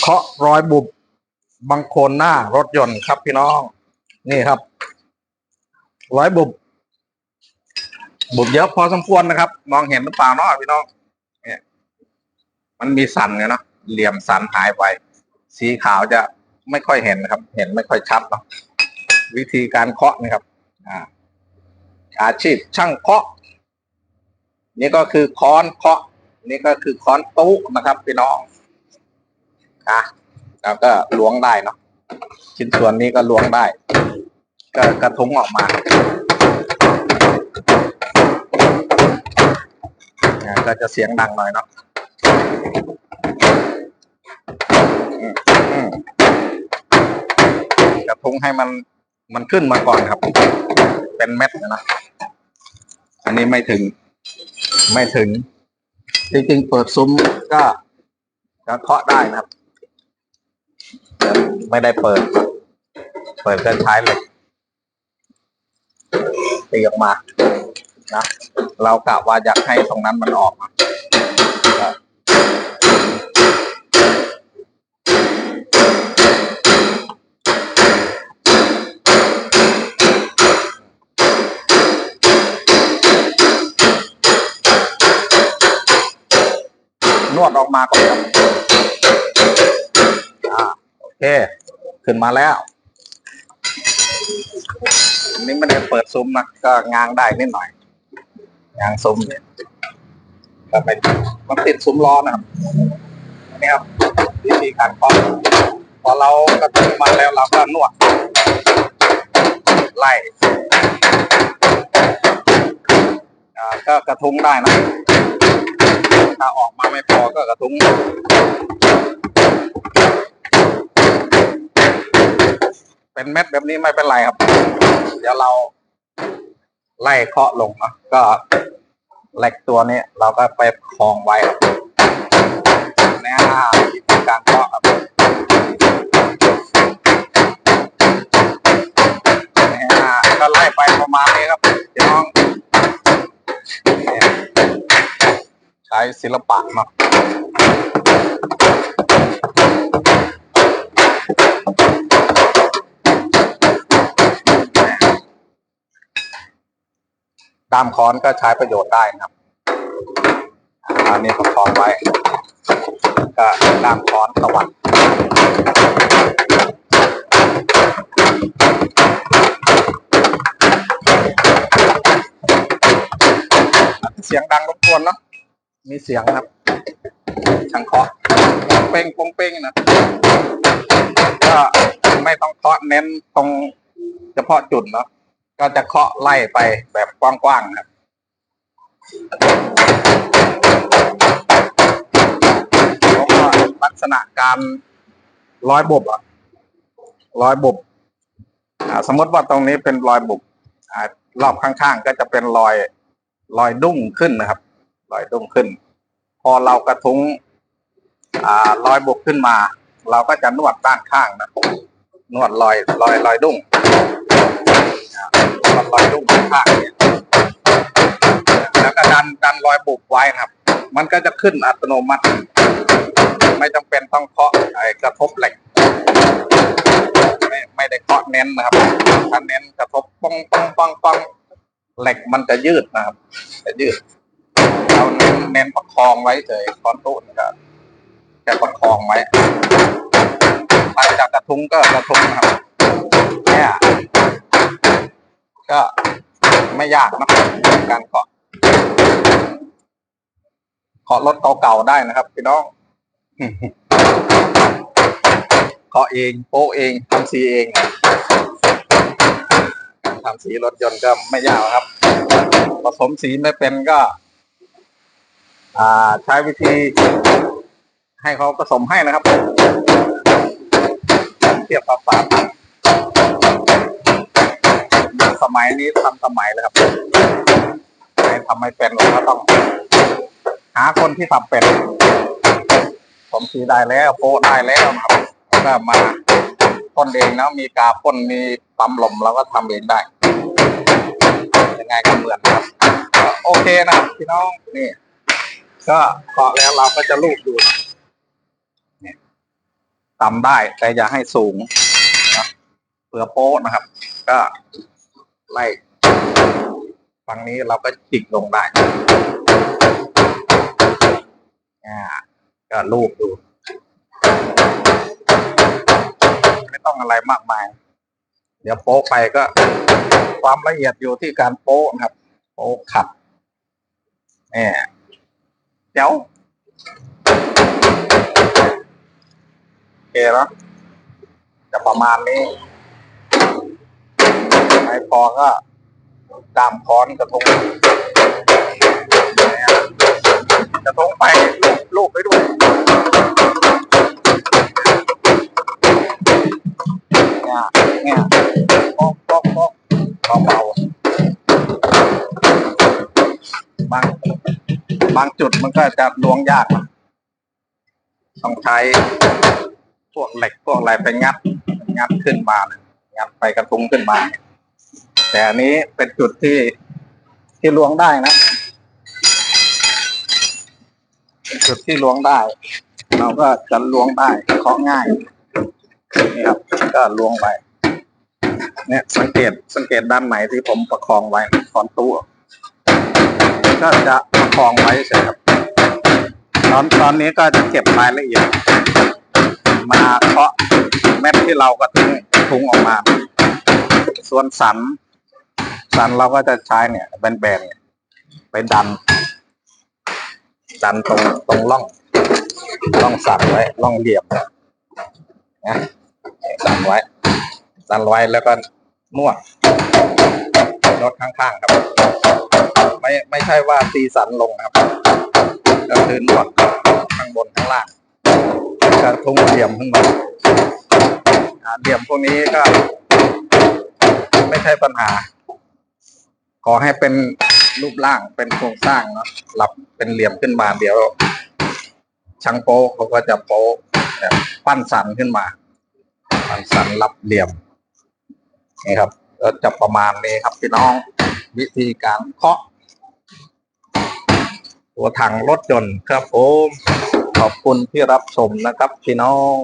เคาะรอยบุบบังโคลนหน้ารถยนต์ครับพี่น้อง นี่ครับ รอยบุบ บุบเยอะพอสมควรนะครับ มองเห็นหรือเปล่าเนาะพี่น้อง เนี่ย มันมีสันไงเนาะเหลี่ยมสันหายไป สีขาวจะไม่ค่อยเห็นนะครับ เห็นไม่ค่อยชัดเนาะวิธีการเคาะนะครับ อ่า อาชีพช่างเคาะ นี่ก็คือค้อนเคาะ นี่ก็คือค้อนตู้นะครับพี่น้อง อะแล้วก็ล้วงได้เนาะชิ้นส่วนนี้ก็ล้วงได้ ก็กระทุ้งออกมาอะก็จะเสียงดังหน่อยเนาะกระทุ้งให้มันมันขึ้นมาก่อนครับ เป็นเม็ดนะ อันนี้ไม่ถึง ไม่ถึง จริงๆ เปิดซุ้มก็ก็เคาะได้นะครับ ไม่ได้เปิด เปิดก็ใช้เหล็กตีออกมา นะ เรากะว่าอยากให้ตรงนั้นมันออกมานวดออกมาก่อนครับ เคขึ้นมาแล้วอันนี้ไม่ได้เปิดซุ้มนะก็ง้างได้นิดหน่อยง้างซุ้มเนี่ยก็ไม่มันติดซุ้มล้อนะครับนี่ครับวิธีการเคาะพอเรากระทุ้งมาแล้วเราก็นวดไล่ก็กระทุ้งได้นะ ถ้าออกมาไม่พอก็กระทุ้ง เป็นเม็ดแบบนี้ไม่เป็นไรครับ เดี๋ยวเราไล่เคาะลงนะก็เหล็กตัวนี้เราก็ไปคลองไว้ครับนี่วิธีการเคาะครับนี่ยก็ไล่ไปประมาณนี้ครับพี่น้องใช้ศิลปะเนาะ ด้ามค้อนก็ใช้ประโยชน์ได้นะครับอันนี้ประคองไว้ก็ด้ามค้อนตวัดเสียงดังรบกวนเนาะมีเสียงนะครับช่างเคาะปงเป้งปงเป้งนะก็ไม่ต้องเคาะเน้นตรงเฉพาะจุดเนาะ ก็จะเคาะไล่ไปแบบกว้างๆครับเพราะว่าลักษณะการร้อยบุบอะร้อยบุบสมมติว่าตรงนี้เป็นรอยบุบรอบข้างๆก็จะเป็นรอยรอยดุ้งขึ้นนะครับ รอยดุ้งขึ้น พอเรากระทุ้งรอยบุบขึ้นมา เราก็จะนวดด้านข้างนะนวดรอยรอยรอยดุ้ง รอยลูกข้างเนี่ยแล้วก็ดันดันรอยบุบไว้ครับ มันก็จะขึ้นอัตโนมัติ ไม่จำเป็นต้องเคาะไอ้กระทบเหล็กไม่ไม่ได้เคาะเน้นนะครับถ้าเน้นกระทบป้องป้องป้องป้องเหล็กมันจะยืดนะครับจะยืดเราเน้นเน้นประคองไว้เฉยคอนตู้นะครับแค่ประคองไว้ถ้าจะกระทุ้งก็กระทุ้งนะครับ ก็ไม่ยากนะการเคาะเคาะรถเก่าๆได้นะครับพี่น้องเคาะเองโป๊เองทำสีเองการทำสีรถยนต์ก็ไม่ยากครับ ผสมสีไม่เป็นก็ อ่าใช้วิธี ให้เขาผสมให้นะครับ เทียบกับฝาถัง ส มัยนี้ทันสมัยเลยครับใครทำไม่เป็นเราก็ต้อง หาคนที่ทำเป็น ผมสีได้แล้วโปะได้แล้วนะครับก็มาพ่นเองนะมีกาพ่นมีปั๊มลมเราก็ทำเองได้ ยังไงก็เหมือนครับ โอเคนะพี่น้องนี่ ก็เคาะแล้วเราก็จะลูบดูนี่ต่ำได้แต่อย่าให้สูงนะเผื่อโป๊ะนะครับ ก็ ไล่ฝั่งนี้เราก็จิกลงได้อ่าก็ลูบดู ไม่ต้องอะไรมากมาย เดี๋ยวโป๊ไปก็ ความละเอียดอยู่ที่การโป๊ครับ โป๊ขัดแหมเดี๋ยวโอเคแล้วจะประมาณนี้ ไม่พอก็ดามค้อนกระทงกระทงไปลูบลูบไปด้วยเนี่ยเนี่ยปอกปอกปอกเบาๆบางบางจุดมันก็จะล้วงยากต้องใช้พวกเหล็กพวกอะไรไปงัด งัดขึ้นมานะงัดไปกระทุ้งขึ้นมา แต่อันนี้เป็นจุดที่ที่ล้วงได้นะเป็นจุดที่ล้วงได้ เราก็จะล้วงได้เคาะง่ายนี่ครับก็ล้วงไปเนี่ยสังเกตสังเกตด้านไหนที่ผมประคองไว้คอนตู้ก็จะประคองไว้เฉยครับ ตอนตอนนี้ก็จะเก็บรายละเอียด มาเคาะเม็ดที่เราก็ทุ้งทุงออกมา ส่วนสัน สันเราก็จะใช้เนี่ยแบนๆเนี่ยไปดัน ดันตรงตรงร่องร่องสั่นไว้ร่องเหลี่ยมนะดันไว้ ดันไว้แล้วก็นวดนวดข้างๆครับ ไม่ไม่ใช่ว่าตีสันลงครับก็คือนวดข้างบนข้างล่างกระทุ้งเหลี่ยมขึ้นมาอ่าเหลี่ยมพวกนี้ก็ ไม่ใช่ปัญหา ขอให้เป็นรูปร่างเป็นโครงสร้างเนาะหลับเป็นเหลี่ยมขึ้นมาเดี๋ยวช่างโป๊เขาก็จะโป๊แบบปั้นสันขึ้นมาปั้นสันรับเหลี่ยมนี่ครับก็จะประมาณนี้ครับพี่น้องวิธีการเคาะ ตัวถังรถยนต์ครับผมขอบคุณที่รับชมนะครับพี่น้อง